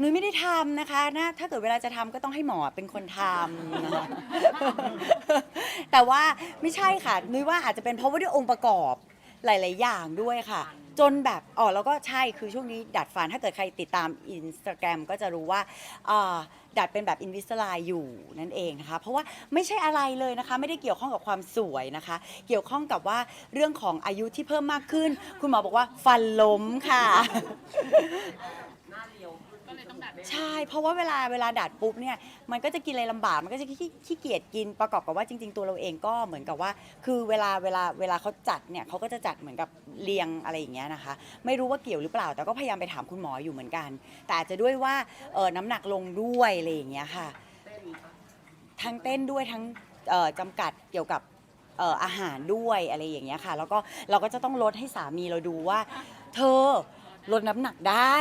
นุ้ยไม่ได้ทำนะคะนะถ้าเกิดเวลาจะทำก็ต้องให้หมอเป็นคนทำนะคะแต่ว่าไม่ใช่ค่ะนุ้ยว่าอาจจะเป็นเพราะว่าด้วยองค์ประกอบหลาย ๆ อย่างด้วยค่ะ จนแบบอ๋อแล้วก็ใช่คือช่วงนี้ดัดฟันถ้าเกิดใครติดตามอินสตาแกรมก็จะรู้ว่าอ่าดัดเป็นแบบอินวิสไลอยู่นั่นเองนะคะเพราะว่าไม่ใช่อะไรเลยนะคะ ไม่ได้เกี่ยวข้องกับความสวยนะคะ เกี่ยวข้องกับว่าเรื่องของอายุที่เพิ่มมากขึ้น คุณหมอบอกว่าฟันล้มค่ะ ก็เลยต้องดัด ใช่ เพราะว่าเวลาเวลาดัดปุ๊บเนี่ยมันก็จะกินอะไรลำบากมันก็จะขี้ขี้เกียจกินประกอบกับว่าจริง ๆ ตัวเราเองก็เหมือนกับว่า คือเวลาเวลาเวลาเขาจัดเนี่ยเขาก็จะจัดเหมือนกับเรียงอะไรอย่างเงี้ยนะคะ ไม่รู้ว่าเกี่ยวหรือเปล่า แต่ก็พยายามไปถามคุณหมออยู่เหมือนกัน แต่อาจจะด้วยว่าเออน้ำหนักลงด้วยอะไรอย่างเงี้ยค่ะ ทั้งเต้นด้วยทั้งเอ่อจำกัดเกี่ยวกับเอ่ออาหารด้วยอะไรอย่างเงี้ยค่ะ แล้วก็เราก็จะต้องลดให้สามีเราดูว่า เธอลดน้ำหนักได้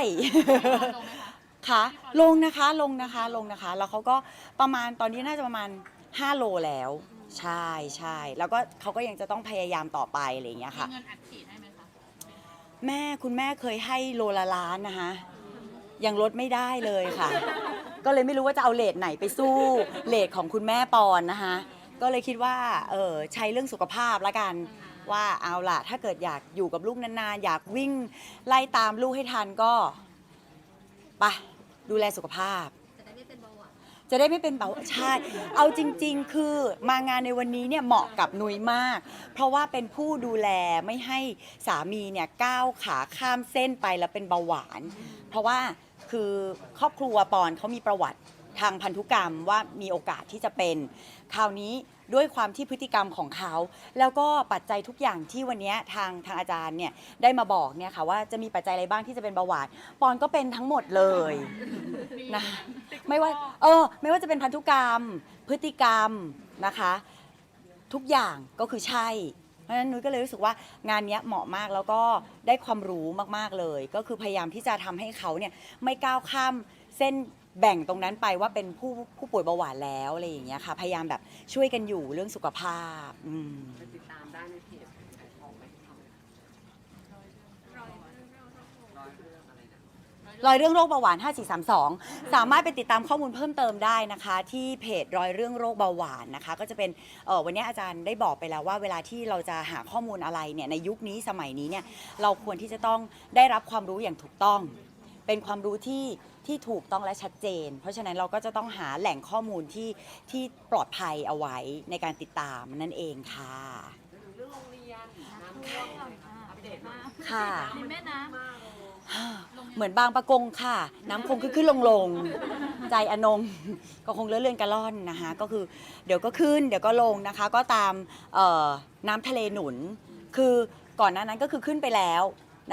ลงไหมคะ ค่ะลงนะคะลงนะคะลงนะคะ แล้วเขาก็ประมาณตอนนี้น่าจะประมาณ 5 โลแล้ว ใช่ใช่แล้วก็เขาก็ยังจะต้องพยายามต่อไปอะไรอย่างเงี้ยมีค่ะ เงินอัดฉีดให้ไหมคะ แม่คุณแม่เคยให้โลละล้านนะคะ ยังลดไม่ได้เลยค่ะ ก็เลยไม่รู้ว่าจะเอาเลทไหนไปสู้เลทของคุณแม่ปอนนะคะ ก็เลยคิดว่าเออใช้เรื่องสุขภาพละกัน ว่าเอาล่ะ ถ้าเกิดอยากอยู่กับลูกนานๆ อยากวิ่งไล่ตามลูกให้ทันก็ไป ดูแลสุขภาพ จะได้ไม่เป็นเบาหวานจะได้ไม่เป็นเบาใช่เอาจริง ๆ คือมางานในวันนี้เนี่ยเหมาะกับนุ้ยมาก เพราะว่าเป็นผู้ดูแลไม่ให้สามีเนี่ยก้าวขาข้ามเส้นไปแล้วเป็นเบาหวาน เพราะว่าคือครอบครัวปอนเขามีประวัติทางพันธุกรรมว่ามีโอกาสที่จะเป็น คราวนี้ด้วยความที่พฤติกรรมของเขา แล้วก็ปัจจัยทุกอย่างที่วันนี้ทางทางอาจารย์เนี่ยได้มาบอกเนี่ยค่ะว่าจะมีปัจจัยอะไรบ้างที่จะเป็นเบาหวานปอนก็เป็นทั้งหมดเลยนะไม่ว่าเออไม่ว่าจะเป็นพันธุกรรม พฤติกรรมนะคะ ทุกอย่างก็คือใช่ เพราะฉะนั้นนุ้ยก็เลยรู้สึกว่างานเนี้ยเหมาะมากแล้วก็ได้ความรู้มากๆเลย ก็คือพยายามที่จะทำให้เขาเนี่ยไม่ก้าวข้ามเส้น แบ่งตรงนั้นไปว่าเป็นผู้ผู้ป่วยเบาหวานแล้วอะไรอย่างเงี้ยค่ะ พยายามแบบช่วยกันอยู่เรื่องสุขภาพอืมไปติดตามได้ในเพจขายของไหมทำร้อยเรื่องอะไรนะรอยเรื่องโรคเบาหวาน 5432 สามารถไปติดตามข้อมูลเพิ่มเติมได้นะคะ ที่เพจรอยเรื่องโรคเบาหวานนะคะ ก็จะเป็นเอ่อวันนี้อาจารย์ได้บอกไปแล้วว่าเวลาที่เราจะหาข้อมูลอะไรเนี่ยในยุคนี้สมัยนี้เนี่ยเราควรที่จะต้องได้รับความรู้อย่างถูกต้อง เป็นความรู้ที่ ที่ถูกต้องและชัดเจน เพราะฉะนั้นเราก็จะต้องหาแหล่งข้อมูลที่ที่ปลอดภัยเอาไว้ในการติดตามนั่นเองค่ะ เรื่องโรงเรียนน้ำท่วมอัปเดตมากค่ะ ในแม่น้มากเลยเหมือนบางประกงค่ะ น้ำคงขึ้นขึ้นลงลงใจอนง ก็คงเลื่อนเลื่อนกระล่อนนะคะ ก็คือเดี๋ยวก็ขึ้น เดี๋ยวก็ลงนะคะ ก็ตามเอ่อน้ำทะเลหนุน คือก่อนหน้านั้นก็คือขึ้นไปแล้ว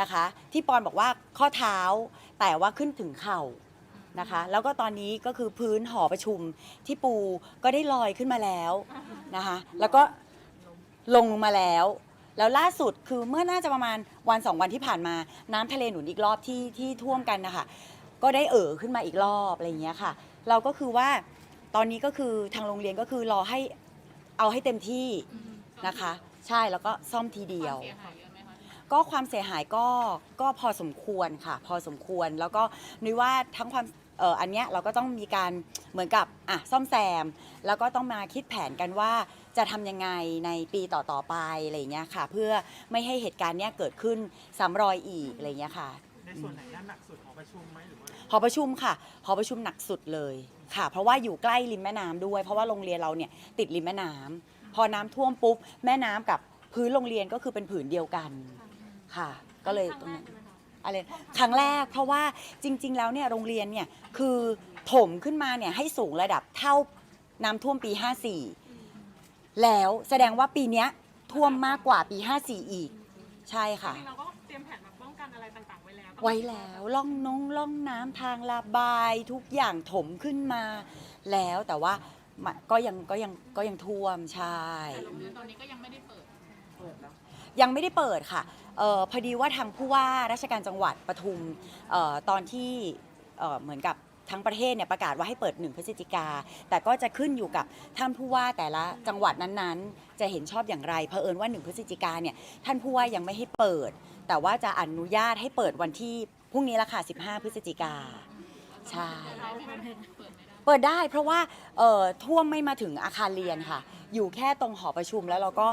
นะคะ ที่ปอนบอกว่าข้อเท้า แต่ว่าขึ้นถึงเข่านะคะ แล้วก็ตอนนี้ก็คือพื้นหอประชุมที่ปูก็ได้ลอยขึ้นมาแล้วนะคะ แล้วก็ลงมาแล้ว แล้วล่าสุดคือเมื่อน่าจะประมาณวันสองวันที่ผ่านมา น้ำทะเลหนุนอีกรอบที่ที่ท่วมกันนะคะก็ได้เอ่อขึ้นมาอีกรอบอะไรอย่างเงี้ยค่ะ เราก็คือว่าตอนนี้ก็คือทางโรงเรียนก็คือรอให้เอาให้เต็มที่นะคะ ใช่แล้วก็ซ่อมทีเดียวเสียหายเยอะไหมคะ ก็ความเสียหายก็ก็พอสมควรค่ะ พอสมควรแล้วก็นึกว่าทั้งความเอออันเนี้ยเราก็ต้องมีการเหมือนกับอะซ่อมแซม แล้วก็ต้องมาคิดแผนกันว่าจะทำยังไงในปีต่อๆไปอะไรอย่างเงี้ยค่ะ เพื่อไม่ให้เหตุการณ์เนี้ยเกิดขึ้นซ้ำรอยอีกอะไรอย่างเงี้ยค่ะ ในส่วนไหนด้านหนักสุดหอประชุมไหมหรือว่า หอประชุมค่ะ หอประชุมหนักสุดเลยค่ะ เพราะว่าอยู่ใกล้ริมแม่น้ำด้วย เพราะว่าโรงเรียนเราเนี่ยติดริมแม่น้ำพอน้ำท่วมปุ๊บแม่น้ำกับพื้นโรงเรียนก็คือเป็นผืนเดียวกัน ค่ะำก็เลยครั้ตงรงแรนั้กนใช่ไหมคะอะไรครั้งแรกเพราะว่าจริง ๆ แล้วเนี่ยโรงเรียนเนี่ยคือถมขึ้นมาเนี่ยให้สูงระดับเท่าน้ำท่วมปี 54 แล้วแสดงว่าปีเนี้ยท่วมมากกว่าปี 54 อีก ใช่ค่ะจริงๆเราก็เตรียมแผนมาป้องกันอะไรต่างๆไว้แล้วไว้แล้วล่องน้องล่องน้ำทางระบายทุกอย่างถมขึ้นมา แล้วแต่ว่ามันก็ยังก็ยังก็ยังท่วมใช่ แต่โรงเรียนตอนนี้ก็ยังไม่ได้เปิดเปิดแล้วยังไม่ได้เปิดค่ะ เออพอดีว่าทางผู้ว่าราชการจังหวัดปทุมเออตอนที่เอ่อเหมือนกับทั้งประเทศเนี่ยประกาศว่าให้เปิด1พฤศจิกา แต่ก็จะขึ้นอยู่กับท่านผู้ว่าแต่ละจังหวัดนั้นๆ จะเห็นชอบอย่างไรเผอิญว่า1พฤศจิกาเนี่ยท่านผู้ว่ายังไม่ให้เปิด แต่ว่าจะอนุญาตให้เปิดวันที่พรุ่งนี้ละค่ะ15 พฤศจิกาใช่เปิดได้เปิดได้เพราะว่าเอ่อท่วมไม่มาถึงอาคารเรียนค่ะ อยู่แค่ตรงหอประชุมแล้วเราก็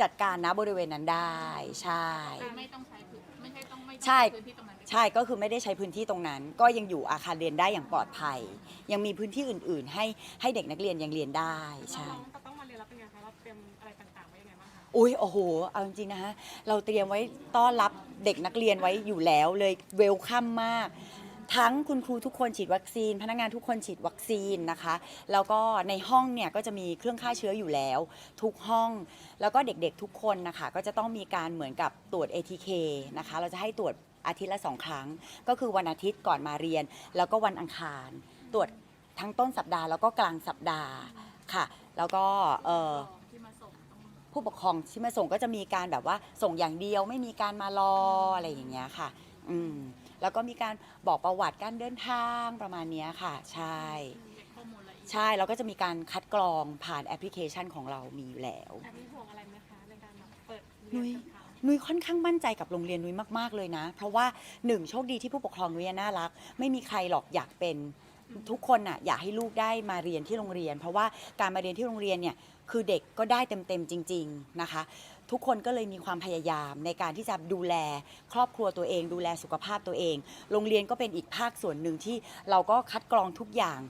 จัดการนะบริเวณนั้นได้ใช่คือไม่ต้องใช้พื้นไม่ใช่ต้องไม่ต้องใช่พื้นที่ตรงนั้นใช่ก็คือไม่ได้ใช้พื้นที่ตรงนั้น ก็ยังอยู่อาคารเรียนได้อย่างปลอดภัย ยังมีพื้นที่อื่น ๆ ให้ให้เด็กนักเรียนยังเรียนได้ใช่ น้องๆก็ต้องมาเรียนรับเป็นไงคะเราเตรียมอะไรต่างๆไว้ยังไงบ้างคะ อุ้ยโอ้โห เอาจริงๆนะฮะ เราเตรียมไว้ต้อนรับเด็กนักเรียนไว้อยู่แล้วเลยเวลคัมมาก ทั้งคุณครูทุกคนฉีดวัคซีน พนักงานทุกคนฉีดวัคซีนนะคะ แล้วก็ในห้องเนี่ยก็จะมีเครื่องฆ่าเชื้ออยู่แล้ว ทุกห้อง แล้วก็เด็กๆทุกคนนะคะ ก็จะต้องมีการเหมือนกับตรวจ ATK นะคะ เราจะให้ตรวจอาทิตย์ละสองครั้ง ก็คือวันอาทิตย์ก่อนมาเรียน แล้วก็วันอังคาร ตรวจทั้งต้นสัปดาห์แล้วก็กลางสัปดาห์ค่ะ แล้วก็เอ่อ ผู้ปกครองที่มาส่งก็จะมีการแบบว่าส่งอย่างเดียวไม่มีการมารออะไรอย่างเงี้ยค่ะ อืม แล้วก็มีการบอกประวัติการเดินทางประมาณเนี้ยค่ะ ใช่เก็บข้อมูลละเอียดใช่แล้วก็จะมีการคัดกรองผ่านแอปพลิเคชันของเรามีอยู่แล้วแอบมีห่วงอะไรไหมคะในการแบบเปิดนุ้เรียยนกับเขานุ้ยค่อนข้างมั่นใจกับโรงเรียนนุ้ยมากๆเลยนะ เพราะว่าหนึ่งโชคดีที่ผู้ปกครองนุ้ยน่ารัก ไม่มีใครหรอกอยากเป็นทุกคนน่ะอยากให้ลูกได้มาเรียนที่โรงเรียน เพราะว่าการมาเรียนที่โรงเรียนเนี่ยคือเด็กก็ได้เต็มๆจริง ๆนะคะ ทุกคนก็เลยมีความพยายามในการที่จะดูแลครอบครัวตัวเอง ดูแลสุขภาพตัวเอง โรงเรียนก็เป็นอีกภาคส่วนหนึ่งที่เราก็คัดกรองทุกอย่าง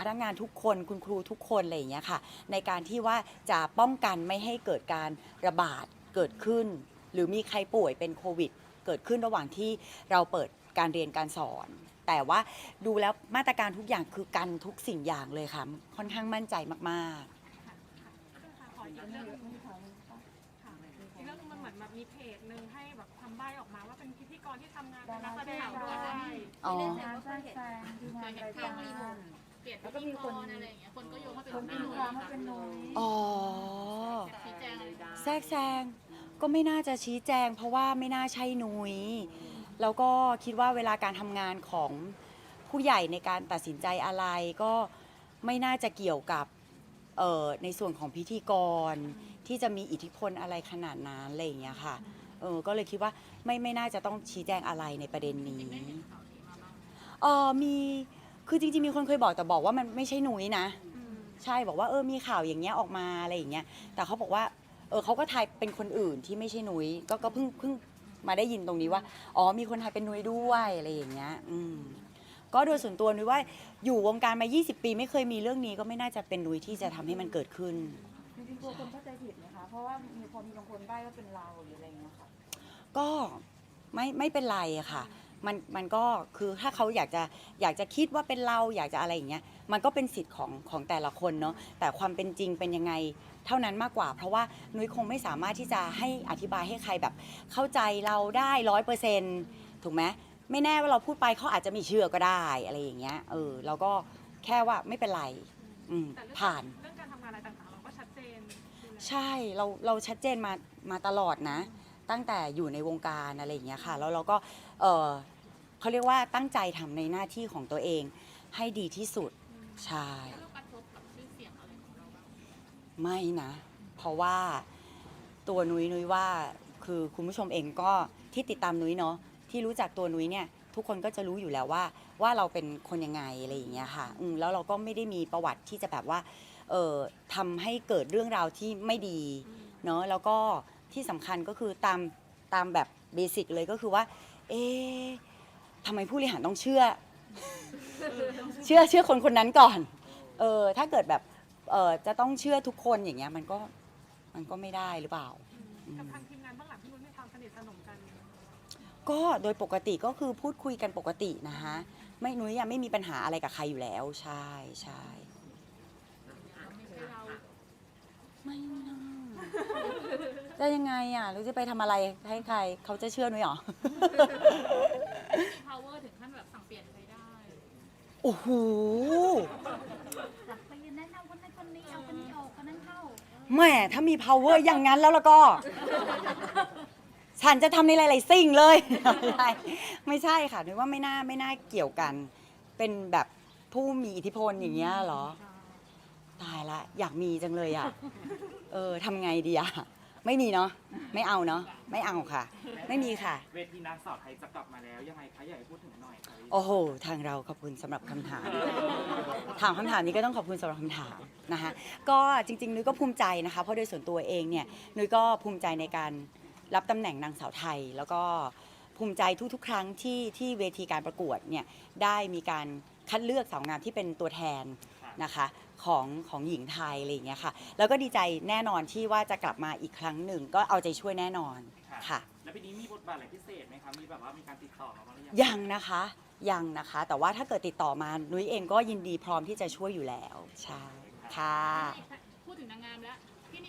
พนักงานทุกคนคุณครูทุกคนอะไรอย่างเงี้ยค่ะ ในการที่ว่าจะป้องกันไม่ให้เกิดการระบาดเกิดขึ้น หรือมีใครป่วยเป็นโควิด เกิดขึ้นระหว่างที่เราเปิดการเรียนการสอน แต่ว่าดูแล้วมาตรการทุกอย่างคือกันทุกสิ่งอย่างเลยค่ะ ค่อนข้างมั่นใจมากค่ ที่ทำงานเป็นนักแสดงด้วยๆอ๋อเคยเห็นข่าวรีโมทเปลี่ยนพิธีกรอะไรอย่างเงี้ยคนก็โยงว่าเป็นพี่นุ้ยค่ะเป็นนุ้ยอ๋อ ชี้แจงอะไรได้แทรกแซงก็ไม่น่าจะชี้แจง เพราะว่าไม่น่าใช่นุย้ยแล้วก็คิดว่าเวลาการทำงานของผู้ใหญ่ในการตัดสินใจอะไรก็ไม่น่าจะเกี่ยวกับเอ่อในส่วนของพิธีกรที่จะมีอิทธิพลอะไรขนาดนั้นอะไรอย่างเงี้ยค่ะ เออก็เลยคิดว่าไม่ไม่น่าจะต้องชี้แจงอะไรในประเด็นนี้ได้เห็นข่าวนี้มาบ้างเออมีคือจริงๆมีคนเคยบอกแต่บอกว่ามันไม่ใช่นุ้ยนะอืมใช่บอกว่าเออมีข่าวอย่างเงี้ยออกมาอะไรอย่างเงี้ยแต่เขาบอกว่าเออเขาก็ทายเป็นคนอื่นที่ไม่ใช่นุ้ยก็ก็เพิ่งเพิ่งมาได้ยินตรงนี้ว่าอ๋อมีคนทายเป็นนุ้ยด้วยอะไรอย่างเงี้ยอืมก็โดยส่วนตัวนุ้ยว่าอยู่วงการมา 20 ปี ไม่เคยมีเรื่องนี้ก็ไม่น่าจะเป็นนุ้ยที่จะทำให้มันเกิดขึ้น จริงๆกลัวคนเข้าใจผิดไหมคะ เพราะว่ามีพอมีบางคนได้ว่าเป็นเราหรืออะไรอย่างเงี้ยค่ะ ก็ไม่ไม่เป็นไรอะค่ะ มันมันก็คือถ้าเขาอยากจะอยากจะคิดว่าเป็นเราอยากจะอะไรอย่างเงี้ยมันก็เป็นสิทธิ์ของของแต่ละคนเนาะแต่ความเป็นจริงเป็นยังไงเท่านั้นมากกว่า เพราะว่านุ้ยคงไม่สามารถที่จะให้อธิบายให้ใครแบบ เข้าใจเราได้ร้อยเปอร์เซ็นถูกไหมไม่แน่ว่าเราพูดไปเขาอาจจะไม่เชื่อก็ได้อะไรอย่างเงี้ยเออเราก็แค่ว่าไม่เป็นไร อืมแต่เรื่องผ่าน ใช่เราเราชัดเจนมามาตลอดนะ ตั้งแต่อยู่ในวงการอะไรอย่างเงี้ยค่ะแล้วเราก็เออเขาเรียกว่าตั้งใจทำในหน้าที่ของตัวเองให้ดีที่สุดใช่ แล้วกระทบกับชื่อเสียงอะไรของเราบ้างไม่นะ เพราะว่าตัวนุ้ยนุ้ยว่าคือคุณผู้ชมเองก็ที่ติดตามนุ้ยเนาะที่รู้จักตัวนุ้ยเนี่ย ทุกคนก็จะรู้อยู่แล้วว่า ว่าเราเป็นคนยังไงอะไรอย่างเงี้ยค่ะอืมแล้วเราก็ไม่ได้มีประวัติที่จะแบบว่าเอ่อทำให้เกิดเรื่องราวที่ไม่ดีเนอะแล้วก็ที่สำคัญก็คือตามตามแบบเบสิกเลยก็คือว่า เอ๊ะทำไมผู้บริหารต้องเชื่อ เชื่อเชื่อคนคนนั้นก่อน เออถ้าเกิดแบบเออจะต้องเชื่อทุกคนอย่างเงี้ยมันก็มันก็ไม่ได้หรือเปล่า กับทางทีมงานเบื้องหลังพี่นุ้ยมีความสนิทสนมกัน ก็โดยปกติก็คือพูดคุยกันปกตินะคะไม่นุ้ยยังไม่มีปัญหาอะไรกับใครอยู่แล้ว ใช่ใช่ไม่ใช่เราไม่นะจะยังไงอะหรือจะไปทำอะไรให้ใครเขาจะเชื่อนุ้ยเหรอมี power ถึงขั้นแบบสั่งเปลี่ยนใครได้โอ้โหไปแนะนำคนนั้นคนนี้เอาคนนี้ออกคนนั้นเข้า แหม่ถ้ามี power อย่างนั้นแล้วแล้วก็ ฉันจะทำในหลาย ๆ สิ่งเลย ไม่ใช่ไม่ใช่ค่ะนึกว่าไม่น่าไม่น่าเกี่ยวกัน เป็นแบบผู้มีอิทธิพลอย่างเงี้ยเหรอ ตายละ อยากมีจังเลยอะ เออทำไงดีอะ ไม่มีเนาะไม่เอาเนาะไม่เอาค่ะ ไม่มีค่ะ เวทีนางสาวไทยจะกลับมาแล้วยังไงคะอยากให้พูดถึงหน่อยค่ะโอ้โห ทางเราขอบคุณสำหรับคำถาม ถามคำถามนี้ก็ต้องขอบคุณสำหรับคำถามนะคะ ก็จริงๆนุ้ยก็ภูมิใจนะคะ เพราะโดยส่วนตัวเองเนี่ยนุ้ยก็ภูมิใจในการ รับตำแหน่งนางสาวไทย แล้วก็ภูมิใจทุกๆ ครั้งที่ที่เวทีการประกวดเนี่ยได้มีการคัดเลือกสาวงามที่เป็นตัวแทนนะคะของของหญิงไทยอะไรอย่างเงี้ยค่ะแล้วก็ดีใจแน่นอนที่ว่าจะกลับมาอีกครั้งหนึ่งก็เอาใจช่วยแน่นอนค่ะ แล้วปีนี้มีบทบาทอะไรพิเศษไหมคะมีแบบว่ามีการติดต่อมาบ้างหรือยังยังนะคะยังนะคะ แต่ว่าถ้าเกิดติดต่อมานุ้ยเองก็ยินดีพร้อมที่จะช่วยอยู่แล้วใช่ค่ะ พูดถึงนางงามแล้ว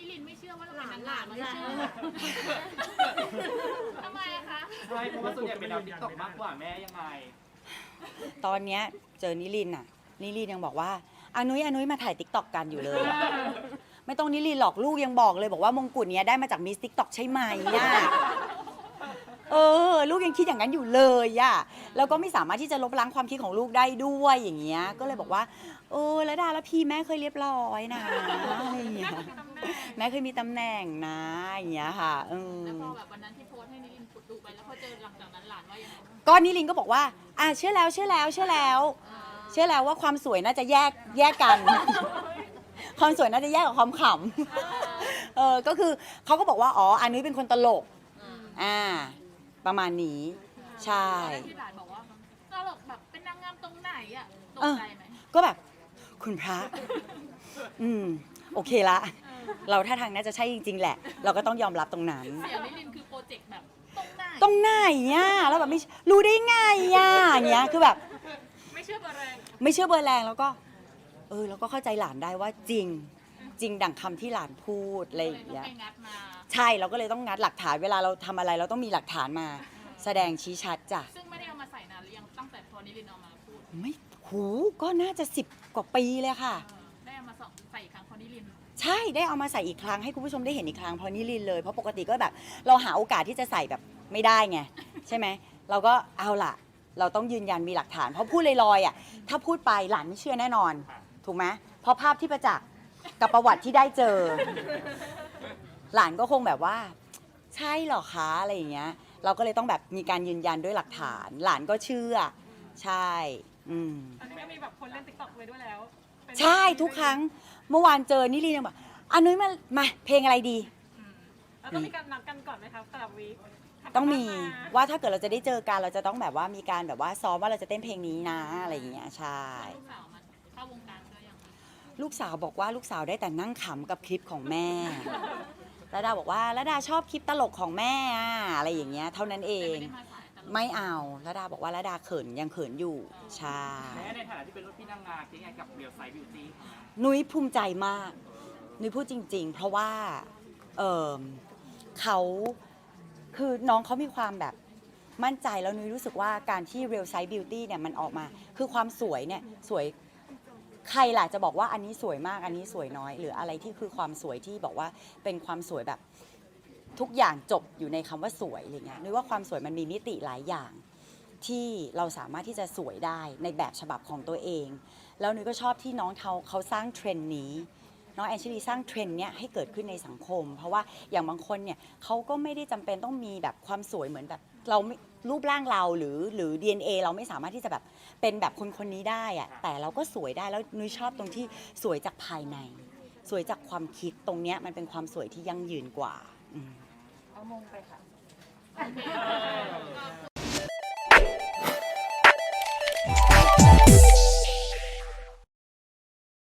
พี่นิลินไม่เชื่อว่าเราเป็นนางงามไม่เชื่อทำไมอะคะใช่เพราะว่าส่วนใหญ่เป็นดาวติ๊กต็อกมากกว่าแม่ยังไงตอนเนี้ยเจอนิลินน่ะ นิลินยังบอกว่าอานุ้ยอานุ้ยมาถ่ายติ๊กต็อกกันอยู่เลยอะไม่ต้องนิลินหรอกลูกยังบอกเลย บอกว่ามงกุฎเนี้ยได้มาจากมิสติ๊กต็อกใช่ไหมย่ะ เออ ลูกยังคิดอย่างนั้นอยู่เลยอะแล้วก็ไม่สามารถที่จะลบล้างความคิดของลูกได้ด้วยอย่างเงี้ย ก็เลยบอกว่าเออแล้วดาแล้วพี่แม่เคยเรียบร้อยนะอะไรอย่างเงี้ยแม่เคยมีตำแหน่งนะอย่างเงี้ยค่ะเออแล้วพอแบบวันนั้นที่โพสต์ให้นิลินดูไปแล้วพอเจอหลังจากนั้นหลานว่ายังไงก็นิลินก็บอกว่าอะเชื่อแล้วเชื่อแล้วเชื่อแล้ว เชื่อแล้วว่าความสวยน่าจะแยกแยกกัน ความสวยน่าจะแยกกับความขำเออก็คือเขาก็บอกว่าอ๋ออันนี้เป็นคนตลกอ่า ประมาณนี้ ใช่ตอนแรกที่หลานบอกว่าตลกแบบเป็นนางงามตรงไหนอะตกใจไหมก็แบบคุณพระ อืม โอเคละ เราท่าทางน่าจะใช่จริง ๆ แหละ เราก็ต้องยอมรับตรงนั้น เสียงนิลินคือโปรเจกต์แบบตรงไหนตรงไหนอะแล้วแบบไม่รู้ได้ไงอะอย่างเงี้ยคือแบบ ไม่เชื่อเบอร์แรงไม่เชื่อเบอร์แรงแล้วก็ เออ แล้วก็เข้าใจหลานได้ว่าจริง จริงดังคำที่หลานพูดอะไรก็อเลยย่างต้องเงี้ยไปงัดมา ใช่เราก็เลยต้องงัดหลักฐานเวลาเราทำอะไรเราต้องมีหลักฐานมา แสดงชี้ชัดจ้ะ ซึ่งไม่ได้เอามาใส่นานหรือยังตั้งแต่พอนิลินเอามาพูดไม่หูก็น่าจะสิบกว่าปีเลยค่ะ เออได้เอามาส่องใส่อีกครั้งพอนิลินใช่ได้เอามาใส่อีกครั้งให้คุณผู้ชมได้เห็นอีกครั้งเพราะนี่ลินเลยเพราะปกติก็แบบ เราหาโอกาสที่จะใส่แบบไม่ได้ไง ใช่ไหมเราก็เอาล่ะ เราต้องยืนยันมีหลักฐาน เพราะพูดลอยๆอะถ้าพูดไปหลานไม่เชื่อแน่นอน ถูกไหมเพราะภาพที่ประจักษ์กับประวัติที่ได้เจอ หลานก็คงแบบว่า ใช่เหรอคะอะไรอย่างเงี้ย เราก็เลยต้องแบบมีการยืนยันด้วยหลักฐาน หลานก็เชื่อ ใช่ อืม ตอนนี้ก็มีแบบคนเล่นติ๊กต็อกไว้ด้วยแล้วเป็นใช่ทุกครั้งเมื่อวานเจอนิรินยังบอกอันนุ้ยมามาเพลงอะไรดี อืมแล้วต้องมีการนัดกันก่อนไหมครับสำหรับวีคทำต้องมีกันมาว่าถ้าเกิดเราจะได้เจอกันเราจะต้องแบบว่ามีการแบบว่าซ้อมว่าเราจะเต้นเพลงนี้นะอะไรอย่างเงี้ยใช่ ลูกสาวมันเข้าวงการด้วยยังลูกสาวบอกว่าลูกสาวได้แต่นั่งขำกับคลิปของแม่ แล้วดาบอกว่าแล้วดาชอบคลิปตลกของแม่อะอะไรอย่างเงี้ย เท่านั้นเอแต่งไม่ได้มาสายตลกไม่เอาแล้วดาบอกว่าแล้วดาเขินยังเขินอยู่ใช่แม่ในฐานะที่เป็นรุ่นพี่นางงามคิดยังไงกับเรียวไซบิวตี้ค่ะนุ้ยภูมิใจมาก นุ้ยพูดจริง ๆ เพราะว่าเออเขาคือน้องเขามีความแบบมั่นใจแล้วนุ้ยรู้สึกว่าการที่ real size beauty เนี่ยมันออกมา คือความสวยเนี่ยสวย ใครล่ะจะบอกว่าอันนี้สวยมากอันนี้สวยน้อย หรืออะไรที่คือความสวยที่บอกว่าเป็นความสวยแบบทุกอย่างจบอยู่ในคำว่าสวยอะไรเงี้ยนึกว่าความสวยมันมีมิติหลายอย่าง ที่เราสามารถที่จะสวยได้ในแบบฉบับของตัวเอง แล้วนุ้ยก็ชอบที่น้องเขาเขาสร้างเทรนด์นี้ น้องแอนชิลีสร้างเทรนด์เนี้ยให้เกิดขึ้นในสังคม เพราะว่าอย่างบางคนเนี่ยเขาก็ไม่ได้จำเป็นต้องมีแบบความสวยเหมือนแบบเราไม่รูปร่างเราหรือหรือ DNA เราไม่สามารถที่จะแบบเป็นแบบคนคนนี้ได้อะแต่เราก็สวยได้แล้วนุ้ยชอบตรงที่สวยจากภายใน สวยจากความคิดตรงเนี้ยมันเป็นความสวยที่ยั่งยืนกว่าอืม เอามงไปค่ะโอเค